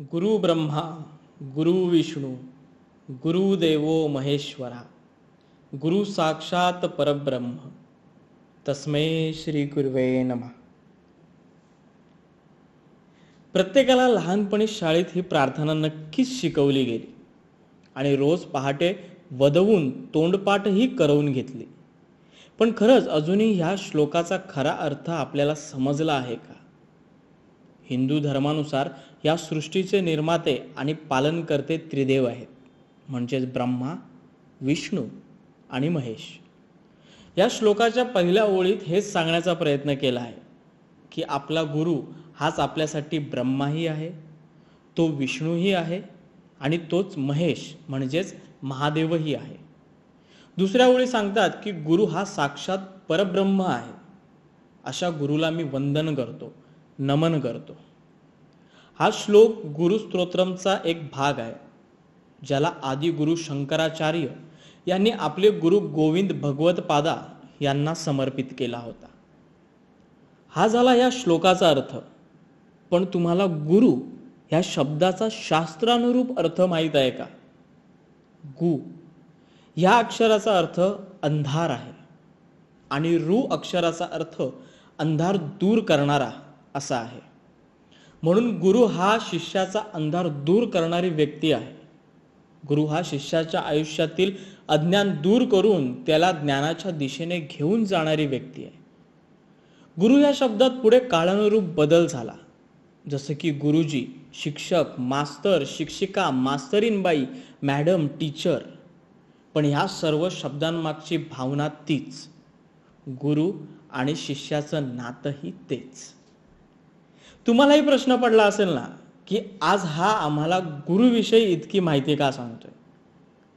गुरु ब्रह्मा गुरु विष्णू गुरुदेवो महेश्वरा गुरु साक्षात परब्रह्म। तस्मै श्री गुरुवे नमः। प्रत्येकाला लहानपणी शाळेत ही प्रार्थना नक्कीच शिकवली गेली आणि रोज पहाटे वदवून तोंडपाठही करवून घेतली. पण खरंच अजूनही ह्या श्लोकाचा खरा अर्थ आपल्याला समजला आहे का? हिंदू धर्मानुसार या सृष्टीचे निर्माते आणि पालनकर्ते त्रिदेव आहेत. म्हणजेच ब्रह्मा विष्णू आणि महेश. या श्लोकाच्या पहिल्या ओळीत हेच सांगण्याचा प्रयत्न केला आहे की आपला गुरु हाच आपल्यासाठी ब्रह्माही आहे तो विष्णूही आहे आणि तोच महेश म्हणजेच महादेवही आहे. दुसऱ्या ओळी सांगतात की गुरु हा साक्षात परब्रह्म आहे. अशा गुरुला मी वंदन करतो नमन करतो. हा श्लोक गुरुस्तोत्रमचा एक भाग आहे ज्याला आदि गुरु शंकराचार्य यांनी आपले गुरु गोविंद भगवतपादा यांना समर्पित केला होता. हा झाला या श्लोकाचा अर्थ. पण तुम्हाला गुरु ह्या शब्दाचा शास्त्रानुरूप अर्थ माहीत आहे का? गु. ह्या अक्षराचा अर्थ अंधार आहे आणि रु अक्षराचा अर्थ अंधार दूर करणारा असा आहे. म्हणून गुरु हा शिष्याचा अंधार दूर करणारी व्यक्ती आहे. गुरु हा शिष्याच्या आयुष्यातील अज्ञान दूर करून त्याला ज्ञानाच्या दिशेने घेऊन जाणारी व्यक्ती आहे. गुरु या शब्दात पुढे काळानुरूप बदल झाला. जसं की गुरुजी शिक्षक मास्तर शिक्षिका मास्तरीनबाई मॅडम टीचर. पण ह्या सर्व शब्दांमागची भावना तीच. गुरु आणि शिष्याचं नातंही तेच. तुम्हालाही प्रश्न पडला असेल ना की आज हा आम्हाला गुरुविषयी इतकी माहिती का सांगतोय?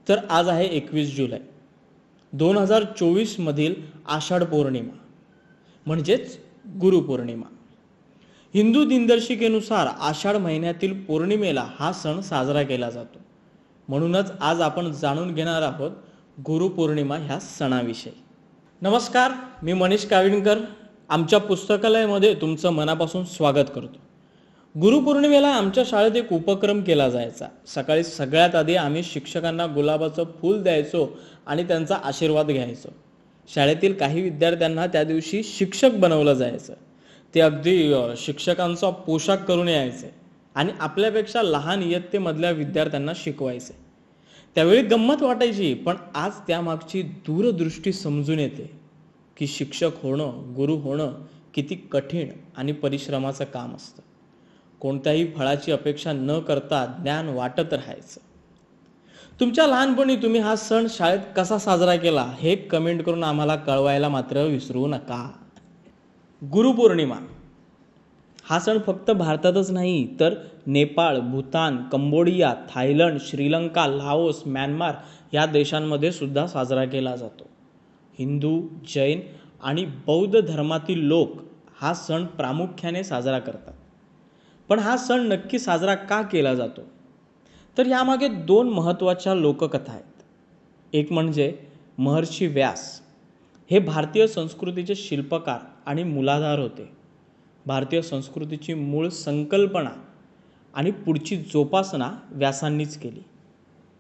तर आज आहे एकवीस जुलै. दोन हजार चोवीसमधील आषाढ पौर्णिमा म्हणजेच गुरुपौर्णिमा हिंदू दिनदर्शिकेनुसार आषाढ महिन्यातील पौर्णिमेला हा सण साजरा केला जातो. म्हणूनच आज आपण जाणून घेणार आहोत गुरुपौर्णिमा ह्या सणाविषयी. नमस्कार मी मनीष काविणकर. आमच्या पुस्तकालयामध्ये तुमचं मनापासून स्वागत करतो. गुरुपौर्णिमेला आमच्या शाळेत एक उपक्रम केला जायचा. सकाळी सगळ्यात आधी आम्ही शिक्षकांना गुलाबाचं फूल द्यायचो आणि त्यांचा आशीर्वाद घ्यायचो. शाळेतील काही विद्यार्थ्यांना त्या दिवशी शिक्षक बनवलं जायचं. ते अगदी शिक्षकांचा पोशाख करून यायचे आणि आपल्यापेक्षा लहान इयत्तेमधल्या विद्यार्थ्यांना शिकवायचे. त्यावेळी गंमत वाटायची पण आज त्यामागची दूरदृष्टी समजून येते. की शिक्षक होणं गुरु होणं किती कठीण आणि परिश्रमाचं काम असतं. कोणत्याही फळाची अपेक्षा न करता ज्ञान वाटत राहायचं. तुमच्या लहानपणी तुम्ही हा सण शाळेत कसा साजरा केला हे कमेंट करून आम्हाला कळवायला मात्र विसरू नका. गुरुपौर्णिमा. हा सण फक्त भारतातच नाही तर Nepal Bhutan Cambodia Thailand Sri Lanka Laos Myanmar या देशांमध्ये सुद्धा साजरा केला जातो. हिंदू जैन आणि बौद्ध धर्मातील लोक हा सण प्रामुख्याने साजरा करतात. पण हा सण नक्की साजरा का केला जातो? तर यामागे दोन महत्त्वाच्या लोककथा आहेत. एक म्हणजे महर्षी व्यास. हे भारतीय संस्कृतीचे शिल्पकार आणि मुलाधार होते. भारतीय संस्कृतीची मूळ संकल्पना आणि पुढची जोपासना व्यासांनीच केली.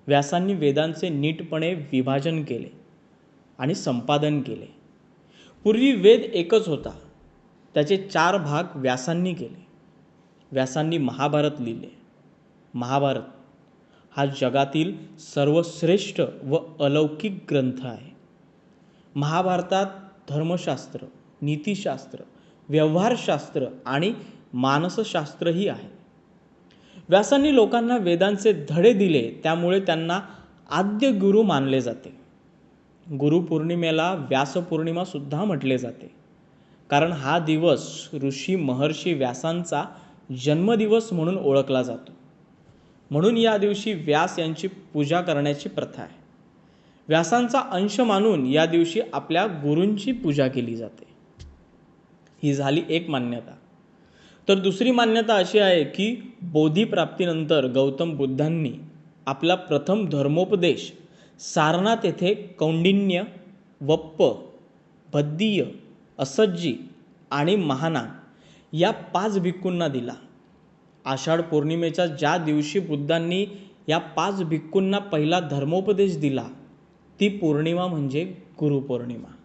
व्यासांनी वेदांचे नीटपणे विभाजन केले. आणि संपादन केले. पूर्वी वेद एकच होता. त्याचे चार भाग व्यासांनी केले. व्यासांनी महाभारत लिहिले. महाभारत हा जगातील सर्वश्रेष्ठ व अलौकिक ग्रंथ आहे. महाभारतात धर्मशास्त्र नीतिशास्त्र व्यवहारशास्त्र आणि मानसशास्त्रही आहे. व्यासांनी लोकांना वेदांचे धडे दिले त्यामुळे त्यांना आद्य गुरु मानले जाते. गुरुपौर्णिमेला व्यासपौर्णिमासुद्धा म्हटले जाते. कारण हा दिवस ऋषी महर्षी व्यासांचा जन्मदिवस म्हणून ओळखला जातो. म्हणून या दिवशी व्यास यांची पूजा करण्याची प्रथा आहे. व्यासांचा अंश मानून या दिवशी आपल्या गुरूंची पूजा केली जाते. ही झाली एक मान्यता. तर दुसरी मान्यता अशी आहे की बोधीप्राप्तीनंतर गौतम बुद्धांनी आपला प्रथम धर्मोपदेश सारनाथ येथे कौंडिन्य वप्प भद्दीय असज्जी आणि महाना या पाच भिक्खूंना दिला. आषाढ पौर्णिमेच्या ज्या दिवशी बुद्धांनी या पाच भिक्खूंना पहिला धर्मोपदेश दिला ती पौर्णिमा म्हणजे गुरुपौर्णिमा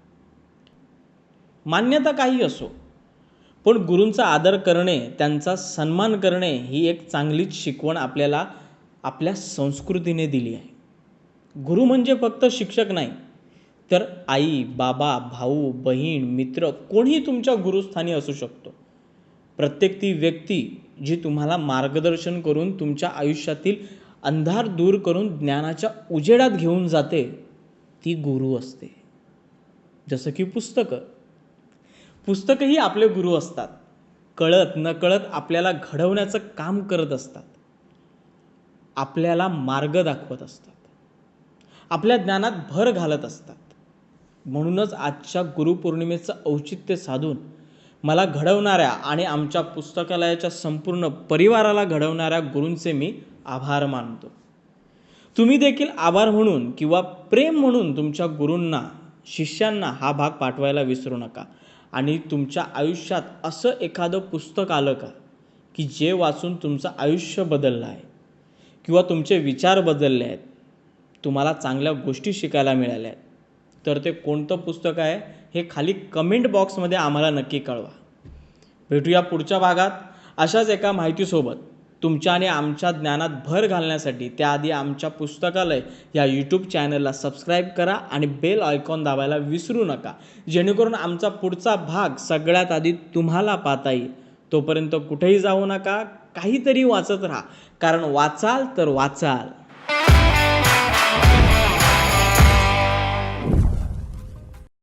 मान्यता काही असो पण गुरूंचा आदर करणे त्यांचा सन्मान करणे ही एक चांगलीच शिकवण आपल्याला आपल्या संस्कृतीने दिली आहे. गुरु म्हणजे फक्त शिक्षक नाही तर आई बाबा भाऊ बहीण मित्र कोणीही तुमच्या गुरुस्थानी असू शकतो. प्रत्येक ती व्यक्ती जी तुम्हाला मार्गदर्शन करून तुमच्या आयुष्यातील अंधार दूर करून ज्ञानाच्या उजेडात घेऊन जाते ती गुरु असते. जसं की पुस्तकं. पुस्तकंही आपले गुरु असतात. कळत नकळत आपल्याला घडवण्याचं काम करत असतात. आपल्याला मार्ग दाखवत असतात. आपल्या ज्ञानात भर घालत असतात. म्हणूनच आजच्या गुरुपौर्णिमेचं औचित्य साधून मला घडवणाऱ्या आणि आमच्या पुस्तकालयाच्या संपूर्ण परिवाराला घडवणाऱ्या गुरूंचे मी आभार मानतो. तुम्ही देखील आभार म्हणून किंवा प्रेम म्हणून तुमच्या गुरूंना शिष्यांना हा भाग पाठवायला विसरू नका. आणि तुमच्या आयुष्यात असं एखादं पुस्तक आलं का की जे वाचून तुमचं आयुष्य बदललं आहे? किंवा तुमचे विचार बदलले आहेत? तुम्हाला चांगल्या गोष्टी शिकायला मिळाल्या आहेत. तर ते कोणतं पुस्तक आहे हे खाली कमेंट बॉक्समध्ये आम्हाला नक्की कळवा. भेटूया पुढच्या भागात. अशाच एका माहितीसोबत तुमच्या आणि आमच्या ज्ञानात भर घालण्यासाठी त्याआधी आमच्या पुस्तकालय या यूट्यूब चॅनलला सबस्क्राईब करा आणि बेल आयकॉन दाबायला विसरू नका. जेणेकरून आमचा पुढचा भाग सगळ्यात आधी तुम्हाला पाहता येईल. तोपर्यंत कुठेही जाऊ नका काहीतरी वाचत राहा. कारण वाचाल तर वाचाल.